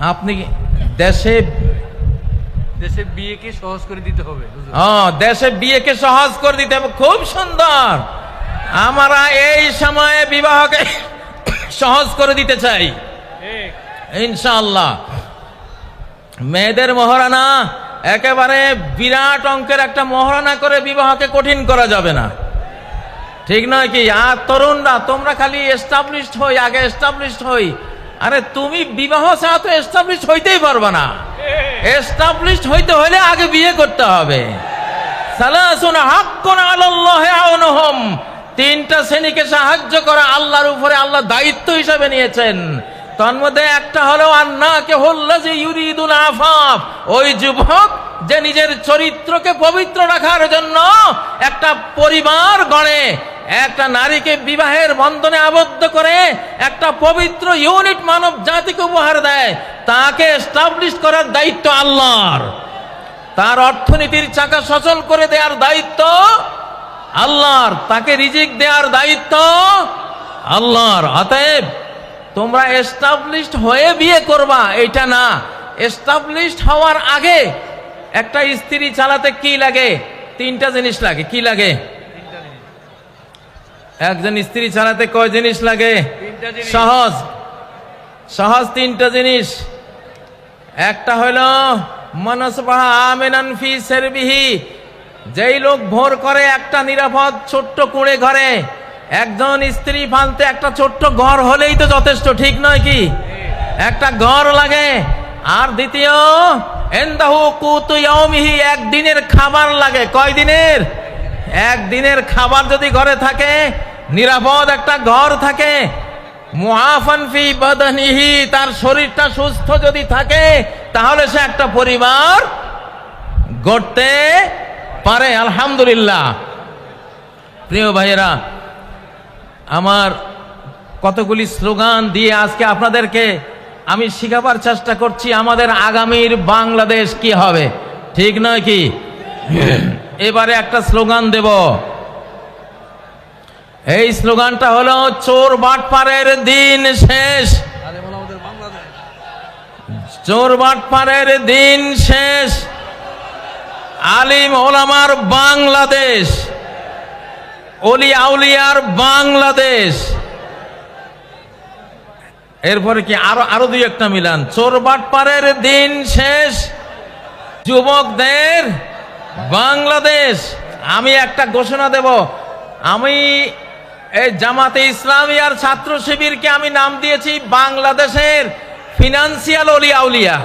আপনি দেশে দেশে বিয়েকে সহজ করে দিতে হবে। ও দেশে বিয়েকে সহজ করে দিতে হবে খুব সুন্দর। আমরা এই সময়ে বিবাহকে সহজ করে দিতে চাই। ঠিক। ইনশাআল্লাহ। মেয়েদের মহারানা একেবারে বিরাট অঙ্কের একটা মহারানা করে বিবাহকে কঠিন করা যাবে না। ঠিক নয় কি? আর তরুণরা তোমরা খালি এস্টাবলিশড হই আগে এস্টাবলিশড হই। আরে তুমি বিবাহ ছাড়া তো এস্টাবলিশ হইতেই পারবে না। এস্টাবলিশড হইতে হলে আগে বিয়ে করতে হবে। সালাসুন হাক্কুন আলাল্লাহি আউনহুম। তিনটা শ্রেণীকে সাহায্য করা আল্লাহর উপরে আল্লাহ দায়িত্ব হিসাবে নিয়েছেন। তন্মধ্যে একটা হলো আন্না কে হল্লা যে ইউরিদুল আফাফ। ওই যুবক যে নিজের চরিত্রকে পবিত্র রাখার জন্য একটা পরিবার গড়ে একটা নারীকে বিবাহের বন্ধনে আবদ্ধ করে একটা পবিত্র ইউনিট মানব জাতিকে উপহার দেয়, তাকে এস্টাবলিশ করার দায়িত্ব আল্লাহর। তার অর্থনীতির চাকা সচল করে দেওয়ার দায়িত্ব আল্লাহর। তাকে রিজিক দেওয়ার দায়িত্ব আল্লাহর। অতএব তোমরা এস্টাবলিশড হয়ে বিয়ে করবা এটা না। এস্টাবলিশড হওয়ার আগে একটা স্ত্রী চালাতে কি লাগে? তিনটা জিনিস লাগে, কি লাগে। একজন স্ত্রী ছাড়াতে কয় জিনিস লাগে? সহজ। সহজ তিনটা জিনিস। একটা হইল মনসবাহা আমেনান ফি সেরবিহি। যেই লোক ভোর করে একটা নিরাপদ ছোট্ট কুড়ে ঘরে একজন স্ত্রী ফালতে একটা ছোট্ট ঘর হলেই তো যথেষ্ট ঠিক নয় কি? একটা ঘর লাগে। আর দ্বিতীয় এন্দাহু একদিনের খাবার লাগে। কয় দিনের একদিনের খাবার যদি ঘরে থাকে নিরাপদ একটা ঘর থাকে। বাদানিহি তার শরীরটা সুস্থ যদি থাকে তাহলে সে একটা পরিবার গড়তে পারে। আলহামদুলিল্লাহ। প্রিয় ভাইয়েরা আমার কতগুলি স্লোগান দিয়ে আজকে আপনাদেরকে আমি শিখাবার চেষ্টা করছি আমাদের আগামীর বাংলাদেশ কি হবে। ঠিক নয় কি? এবারে একটা স্লোগান দেব। এই স্লোগানটা হলো চোর বাটপারের দিন শেষ। চোর বাটপারের দিন শেষ। আলিম ওলামার বাংলাদেশ। অলি আউলিয়ার বাংলাদেশ। এরপরে কি আরও আরও দুই একটা মিলান। চোর বাটপারের দিন শেষ। যুবকদের বাংলাদেশ। আমি একটা ঘোষণা দেব। আমি এই জামাতে ইসলামী আর ছাত্র শিবিরকে আমি নাম দিয়েছি বাংলাদেশের ফিনান্সিয়াল অলিয়া আউলিয়া।